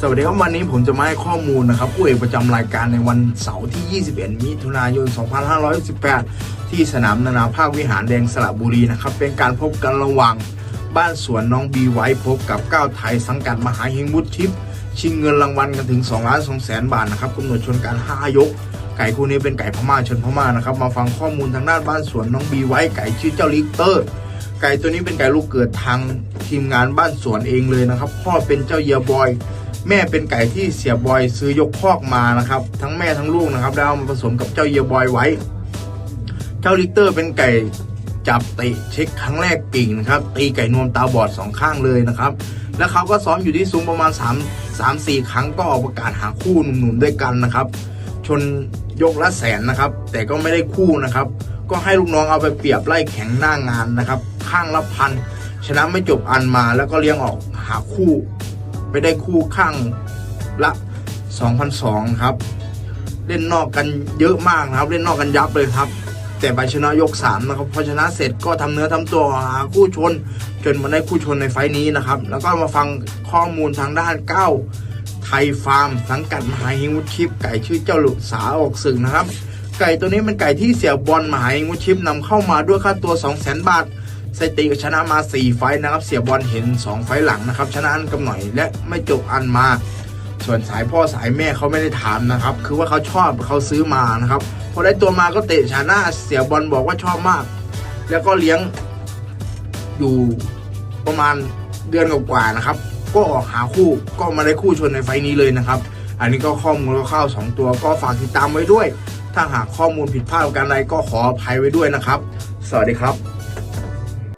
สวัสดีครับวันนี้ผมจะมาให้ข้อมูลนะครับผู้เอกประจำรายการในวันเสาร์ที่ 21 มิถุนายน 2518 ที่สนามนานาภาควิหารแดงสระบุรีนะครับเป็นการพบกันระหว่างบ้านสวนน้องบีไว้พบกับก้าวไทยสังกัดมหาเฮงวุฒิชิปชิงเงินรางวัลกันถึง2ล้าน2แสนบาทนะครับกำหนดชนการ 5 ยก ไก่คู่นี้เป็นไก่พม่าชนพม่านะครับมาฟังข้อมูลทางด้านบ้านสวนน้องบีไว้ไก่ชื่อเจ้าลิกเตอร์ ไก่ตัวนี้เป็นไก่ลูกเกิดทางทีมงานบ้านสวนเองเลยนะครับพ่อเป็นเจ้าเยียบอย แม่เป็นไก่ที่เสียบอยซื้อยกคอกมานะครับ ทั้งแม่ทั้งลูกนะครับ แล้วมาผสมกับเจ้าเยียบอยไว้ เจ้าลิเตอร์เป็นไก่จับเตะเช็คครั้งแรกกิ่งนะครับตีไก่นวมตาบอดสองข้างเลยนะครับ แล้วเขาก็ซ้อมอยู่ที่สูงประมาณ3 3 4 ครั้งก็ออกประกาศหาคู่หนุ่มๆด้วยกันนะครับ ชนยกละแสนนะครับ แต่ก็ไม่ได้คู่นะครับ ก็ให้ลูกน้องเอาไปเปรียบไล่แข่งหน้างานนะครับ ข้างละพันชนะไม่จบอันมาแล้วก็เลี้ยงออกหาคู่ไปได้คู่ข้างละ2,002ครับ เล่นนอกกันเยอะมากนะครับ เล่นนอกกันยับเลยครับ แต่ไปชนะยก3นะครับพอชนะเสร็จก็ทำเนื้อทำตัวหาคู่ชน จนมาได้คู่ชนในไฟล์นี้นะครับ แล้วก็มาฟังข้อมูลทางด้านเก้าไทยฟาร์ม สังกัดมหาเฮงวุฒิชิปไก่ชื่อเจ้าหลุสาออกสึกนะครับ ไก่ตัวนี้เป็นไก่ที่เสียบอลหมาเฮงวุฒิชิปนำเข้ามาด้วยค่าตัว 2 0 0 0 0 0 บาทสติก็ชนะมา 4 ไฟนะครับ เสียบอลเห็น 2 ไฟหลังนะครับ ชนะอันกำหน่อยและไม่จบอันมา ส่วนสายพ่อสายแม่เขาไม่ได้ถามนะครับ คือว่าเขาชอบเขาซื้อมานะครับ พอได้ตัวมาก็เตะชาหน้าเสียบอลบอกว่าชอบมาก แล้วก็เลี้ยงอยู่ประมาณเดือนกว่าๆนะครับ ก็ออกหาคู่ก็มาได้คู่ชนในไฟนี้เลยนะครับ อันนี้ก็ข้อมูลคร่าวๆสองตัวก็ฝากติดตามไว้ด้วย ถ้าหากข้อมูลผิดพลาดประการใดก็ขออภัยไว้ด้วยนะครับ สวัสดีครับ